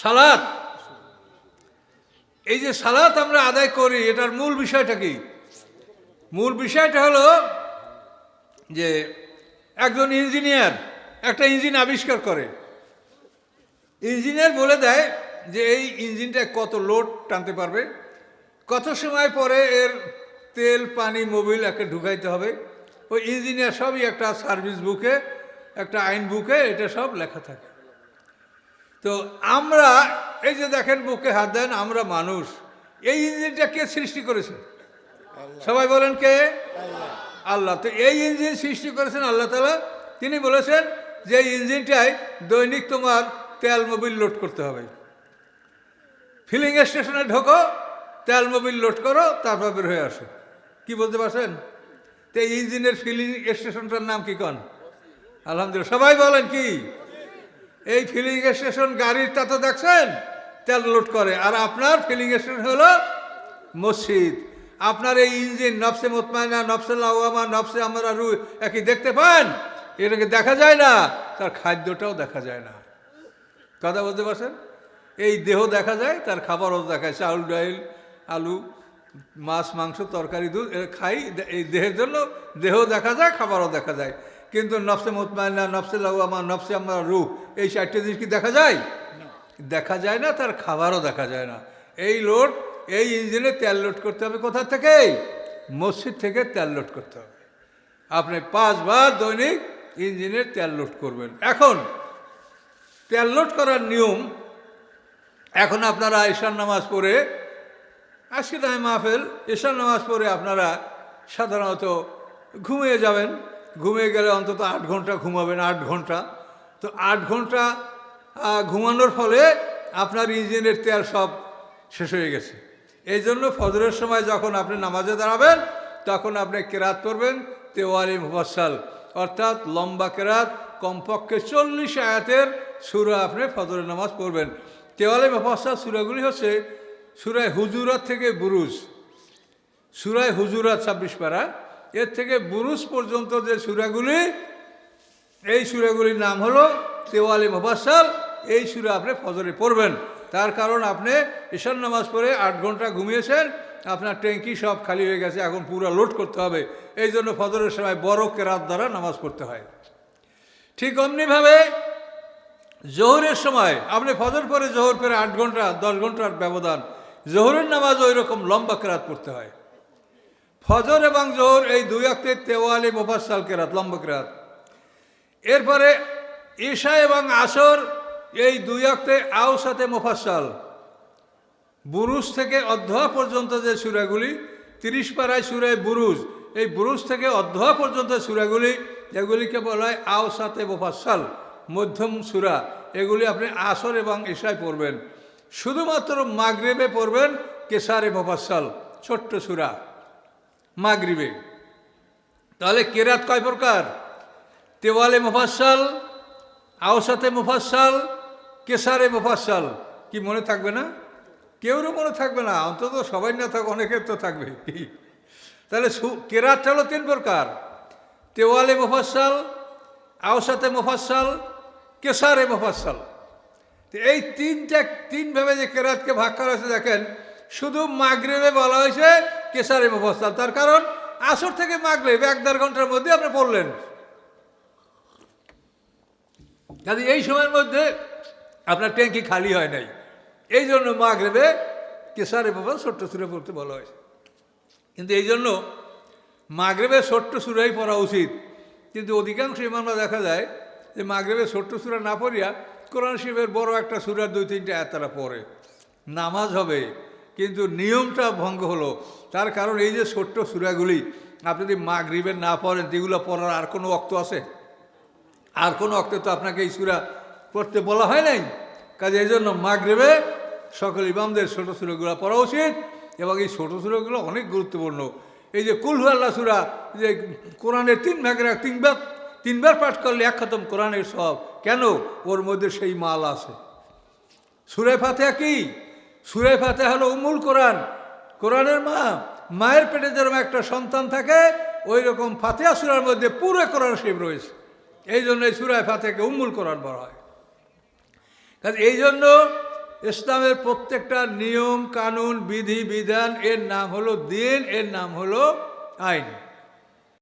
সালাত। এই যে সালাত আমরা আদায় করি, এটার মূল বিষয়টা কি? মূল বিষয়টা হলো যে একজন ইঞ্জিনিয়ার একটা ইঞ্জিন আবিষ্কার করে। ইঞ্জিনিয়ার বলে দেয় যে এই ইঞ্জিনটা কত লোড টানতে পারবে, কত সময় পরে এর তেল, পানি, মোবিল একে ঢুকাইতে হবে। ওই ইঞ্জিনিয়ার সবই একটা সার্ভিস বুকে, একটা আইন বুকে, এটা সব লেখা থাকে। তো আমরা এই যে দেখেন বুকে হাত দেন আমরা মানুষ। এই ইঞ্জিনটা কে সৃষ্টি করেছে? সবাই বলেন কে? আল্লাহ। তো এই ইঞ্জিন সৃষ্টি করেছেন আল্লাহ তালা তিনি বলেছেন যে এই ইঞ্জিনটায় দৈনিক তোমার তেল মোবিল লোড করতে হবে। ফিলিং স্টেশনে ঢোকো তেল মোবিল লোড করো তারপর বের হয়ে আসো। কি বলতে পারছেন? তো এই ইঞ্জিনের ফিলিং স্টেশনটার নাম কি কন? আলহামদুলিল্লাহ। সবাই বলেন কি? এই ফিলিং স্টেশন গাড়ির তা তো দেখছেন? তেল লোড করে। আর আপনার ফিলিং স্টেশন হলো মসজিদ। আপনার এই ইঞ্জিন নফসে মোতমায়না নফসে লাওয়ামা, নফসে আমরা রু একই দেখতে পান? এটাকে দেখা যায় না। তার খাদ্যটাও দেখা যায় না। কথা বলতে পারছেন? এই দেহ দেখা যায়, তার খাবারও দেখায়। চাউল, ডাইল, আলু, মাছ, মাংস, তরকারি, দুধ খাই। এই দেহের জন্য দেহ দেখা যায়, খাবারও দেখা যায়। কিন্তু নফসে মোতমায়না নফসে লাউমা নফসে আমরা রূপ এই চারটে জিনিস কি দেখা যায়? দেখা যায় না তার খাবারও দেখা যায় না। এই লোড এই ইঞ্জিনে তেল লোড করতে হবে কোথা থেকে? মসজিদ থেকে তেল লোড করতে হবে। আপনি পাঁচবার দৈনিক ইঞ্জিনের তেল লোড করবেন। এখন তেল লোড করার নিয়ম এখন আপনারা ঈশান নামাজ পড়ে আজকে নয় মাহফেল ঈশান নামাজ পড়ে আপনারা সাধারণত ঘুমিয়ে যাবেন। ঘুমিয়ে গেলে অন্তত আট ঘণ্টা ঘুমাবেন, আট ঘণ্টা। তো আট ঘণ্টা ঘুমানোর ফলে আপনার ইঞ্জিনের তেল সব শেষ হয়ে গেছে। এই জন্য ফজরের সময় যখন আপনি নামাজে দাঁড়াবেন, তখন আপনি কেরাত করবেন তেওয়ালি মুফাসাল অর্থাৎ লম্বা কেরাত, কমপক্ষে চল্লিশ আয়াতের সুরা আপনি ফজরের নামাজ পড়বেন। তেওয়ালি মুফাসাল সুরাগুলি হচ্ছে সুরায় হুজুরাত থেকে বুরুজ। সুরায় হুজুরাত ছাব্বিশ পারা। এর থেকে বুরুজ পর্যন্ত যে সুরাগুলি, এই সুরাগুলির নাম হলো তেওয়ালি মুফাসাল এই সুরা আপনি ফজরে পড়বেন। তার কারণ আপনি ঈশান নামাজ পড়ে আট ঘণ্টা ঘুমিয়েছেন, আপনার ট্যাঙ্কি সব খালি হয়ে গেছে, এখন পুরো লোড করতে হবে। এই জন্য ফজরের সময় বড় কেরাত দ্বারা নামাজ পড়তে হয়। ঠিক অমনিভাবে জোহরের সময়, আপনি ফজর পরে জোহর পরে আট ঘণ্টা, দশ ঘণ্টার ব্যবধান। জোহরের নামাজ ওই রকম লম্বা কেরাত পড়তে হয়। ফজর এবং জোহর এই দুই অক্টে তেওয়ালি মোফাসাল কেরাত, লম্বা কেরাত। এরপরে ঈশা এবং আসর এই দুই অক্টে আও সাথে মোফাসাল বুরুজ থেকে অধ্যয়া পর্যন্ত যে সুরাগুলি, তিরিশ পাড়ায় সুরায় বুরুজ, এই বুরুজ থেকে অধ্যয়া পর্যন্ত সুরাগুলি, যেগুলিকে বলা হয় আও সাথে মোফাসাল মধ্যম সুরা, এগুলি আপনি আসর এবং ঈশায় পড়বেন। শুধুমাত্র মাগরেবে পড়বেন কেসারে মোফাসাল ছোট্ট সুরা। মাগরিবে। তাহলে কেরাত কয় প্রকার? তেওয়ালে মুফাসাল আওসাতে মুফাসাল কেসারে মুফাসাল কি মনে থাকবে না? কেউরও মনে থাকবে না, অন্তত সবাই না থাক, অনেকের তো থাকবে। তাহলে কেরাতটা হলো তিন প্রকার। তেওয়ালে মুফাসাল আওসাতে মুফাসাল কেসারে মুফাসাল তো এই তিনটা তিনভাবে যে কেরাতকে ভাগ করা হয়েছে, দেখেন, শুধু মাগরিবে বলা হয়েছে কেসারে মুফাসাল তার কারণ আসর থেকে মাগরেব, এক দেড় ঘণ্টার মধ্যে আপনি পড়লেন। কাজে এই সময়ের মধ্যে আপনার ট্যাঙ্কি খালি হয় নাই। এই জন্য মাগরেবে কেসারে বাবা ছোট্ট সুরে পড়তে বলা হয়েছে। কিন্তু এই জন্য মাগরেবে ছোট্ট সুরাই পড়া উচিত। কিন্তু অধিকাংশ ইমামরা দেখা যায় যে মাগরেবে ছোট্ট সুরা না পড়িয়া কোরআন শিবের বড় একটা সুরার দুই তিনটা আয়াত তারা পড়ে। নামাজ হবে। কিন্তু নিয়মটা ভঙ্গ হলো। তার কারণ এই যে ছোট্ট সুরাগুলি, আপনি যদি মাগরিবের না পড়েন যেগুলো পড়ার আর কোনো অক্ত আছে? আর কোনো অক্তে তো আপনাকে এই সুরা পড়তে বলা হয় নাই। কাজে এই জন্য মা মাগরেবে সকল ইমামদের ছোটো সুরগুলো পড়া উচিত এবং এই ছোটো সুরগুলো অনেক গুরুত্বপূর্ণ। এই যে কুলহু আল্লাহ সুরা যে কোরআনের তিন ভাগের এক তিনবার তিনবার পাঠ করলে এক খতম কোরআনের সব। কেন? ওর মধ্যে সেই মাল আছে। সুরে ফাতেহা কি? সুরে ফাতেহা হলো উমুল কোরআন। কোরআনের মা, মায়ের পেটে যেরকম একটা সন্তান থাকে ওই রকম ফাতেহা সুরার মধ্যে পুরো কোরআন শিব রয়েছে। এই জন্য এই সুরায় ফাতেহাকে উম্মুল কোরআন বলা হয়। কাজে এই জন্য ইসলামের প্রত্যেকটা নিয়ম, কানুন, বিধি, বিধান, এর নাম হলো দিন, এর নাম হলো আইন।